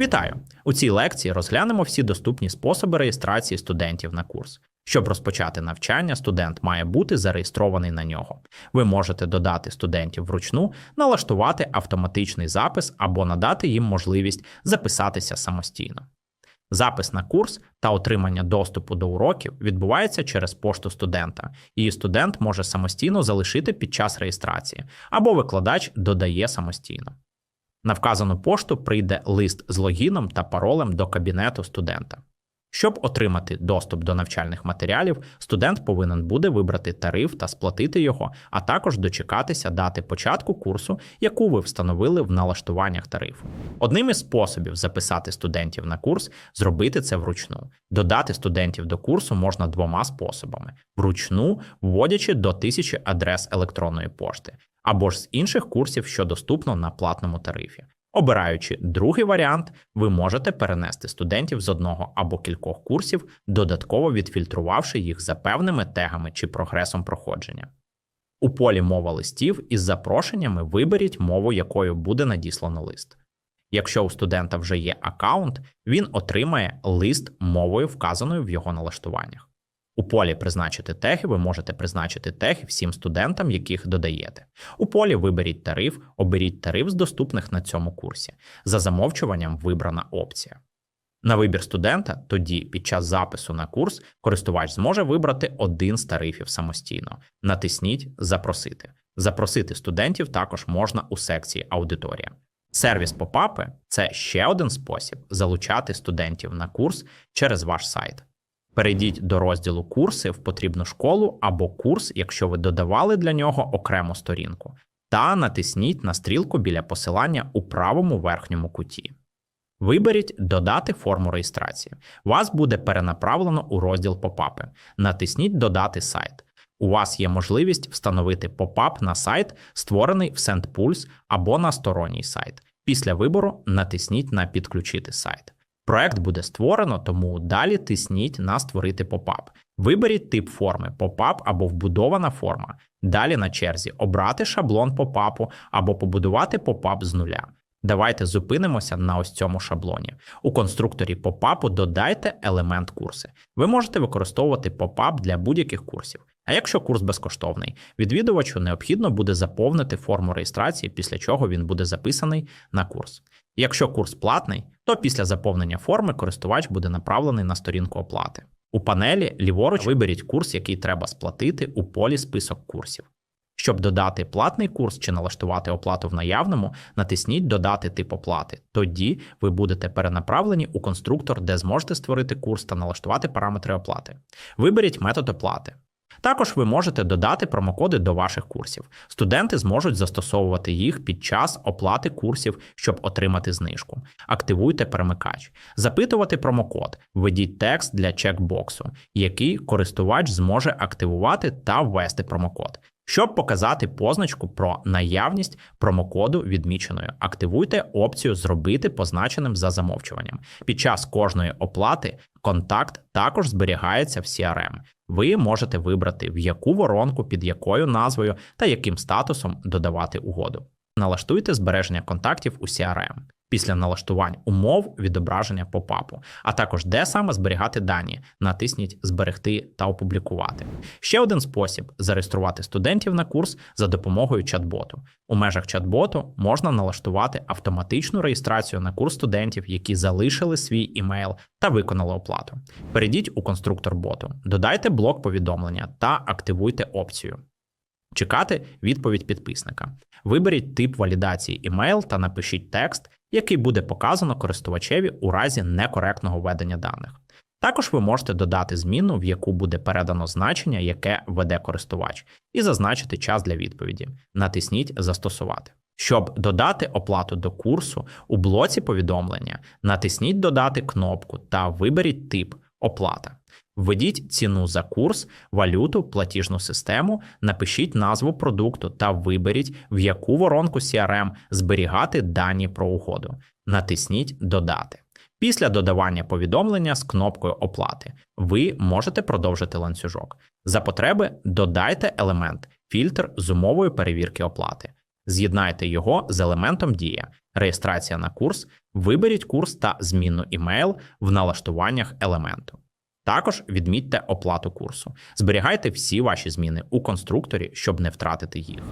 Вітаю! У цій лекції розглянемо всі доступні способи реєстрації студентів на курс. Щоб розпочати навчання, студент має бути зареєстрований на нього. Ви можете додати студентів вручну, налаштувати автоматичний запис або надати їм можливість записатися самостійно. Запис на курс та отримання доступу до уроків відбувається через пошту студента. Її студент може самостійно залишити під час реєстрації, або викладач додає самостійно. На вказану пошту прийде лист з логіном та паролем до кабінету студента. Щоб отримати доступ до навчальних матеріалів, студент повинен буде вибрати тариф та сплатити його, а також дочекатися дати початку курсу, яку ви встановили в налаштуваннях тарифу. Одним із способів записати студентів на курс зробити це вручну. Додати студентів до курсу можна двома способами: вручну, вводячи до тисячі адрес електронної пошти, або ж з інших курсів, що доступно на платному тарифі. Обираючи другий варіант, ви можете перенести студентів з одного або кількох курсів, додатково відфільтрувавши їх за певними тегами чи прогресом проходження. У полі мова листів із запрошеннями виберіть мову, якою буде надіслано лист. Якщо у студента вже є аккаунт, він отримає лист мовою, вказаною в його налаштуваннях. У полі Призначити теги ви можете призначити теги всім студентам, яких додаєте. У полі Виберіть тариф, оберіть тариф з доступних на цьому курсі. За замовчуванням вибрана опція. На вибір студента тоді під час запису на курс користувач зможе вибрати один з тарифів самостійно. Натисніть Запросити. Запросити студентів також можна у секції Аудиторія. Сервіс попапи це ще один спосіб залучати студентів на курс через ваш сайт. Перейдіть до розділу Курси в потрібну школу або курс, якщо ви додавали для нього окрему сторінку, та натисніть на стрілку біля посилання у правому верхньому куті. Виберіть Додати форму реєстрації. Вас буде перенаправлено у розділ попапи. Натисніть Додати сайт. У вас є можливість встановити попап на сайт, створений в SendPulse або на сторонній сайт. Після вибору натисніть на Підключити сайт. Проект буде створено, тому далі тисніть на Створити попап. Виберіть тип форми попап або вбудована форма. Далі на черзі обрати шаблон попапу або побудувати попап з нуля. Давайте зупинимося на ось цьому шаблоні. У конструкторі попапу додайте елемент курси. Ви можете використовувати попап для будь-яких курсів. А якщо курс безкоштовний, відвідувачу необхідно буде заповнити форму реєстрації, після чого він буде записаний на курс. Якщо курс платний, то після заповнення форми користувач буде направлений на сторінку оплати. У панелі ліворуч виберіть курс, який треба сплатити у полі список курсів. Щоб додати платний курс чи налаштувати оплату в наявному, натисніть Додати тип оплати. Тоді ви будете перенаправлені у конструктор, де зможете створити курс та налаштувати параметри оплати. Виберіть метод оплати. Також ви можете додати промокоди до ваших курсів. Студенти зможуть застосовувати їх під час оплати курсів, щоб отримати знижку. Активуйте перемикач, запитувати промокод, введіть текст для чекбоксу, який користувач зможе активувати та ввести промокод. Щоб показати позначку про наявність промокоду відміченою, активуйте опцію Зробити позначеним за замовчуванням. Під час кожної оплати контакт також зберігається в CRM. Ви можете вибрати, в яку воронку, під якою назвою та яким статусом додавати угоду. Налаштуйте збереження контактів у CRM після налаштувань умов відображення попапу, а також де саме зберігати дані. Натисніть Зберегти та опублікувати. Ще один спосіб зареєструвати студентів на курс за допомогою чат-боту. У межах чат-боту можна налаштувати автоматичну реєстрацію на курс студентів, які залишили свій імейл та виконали оплату. Перейдіть у конструктор боту, додайте блок повідомлення та активуйте опцію. Чекати відповідь підписника. Виберіть тип валідації імейл та напишіть текст, який буде показано користувачеві у разі некоректного введення даних. Також ви можете додати зміну, в яку буде передано значення, яке веде користувач, і зазначити час для відповіді. Натисніть Застосувати. Щоб додати оплату до курсу у блоці повідомлення, натисніть Додати кнопку та виберіть тип Оплата. Введіть ціну за курс, валюту, платіжну систему, напишіть назву продукту та виберіть, в яку воронку CRM зберігати дані про угоду. Натисніть Додати. Після додавання повідомлення з кнопкою оплати ви можете продовжити ланцюжок. За потреби додайте елемент фільтр з умовою перевірки оплати. З'єднайте його з елементом Дія. Реєстрація на курс. Виберіть курс та змінну імейл в налаштуваннях елементу. Також відмітьте оплату курсу. Зберігайте всі ваші зміни у конструкторі, щоб не втратити їх.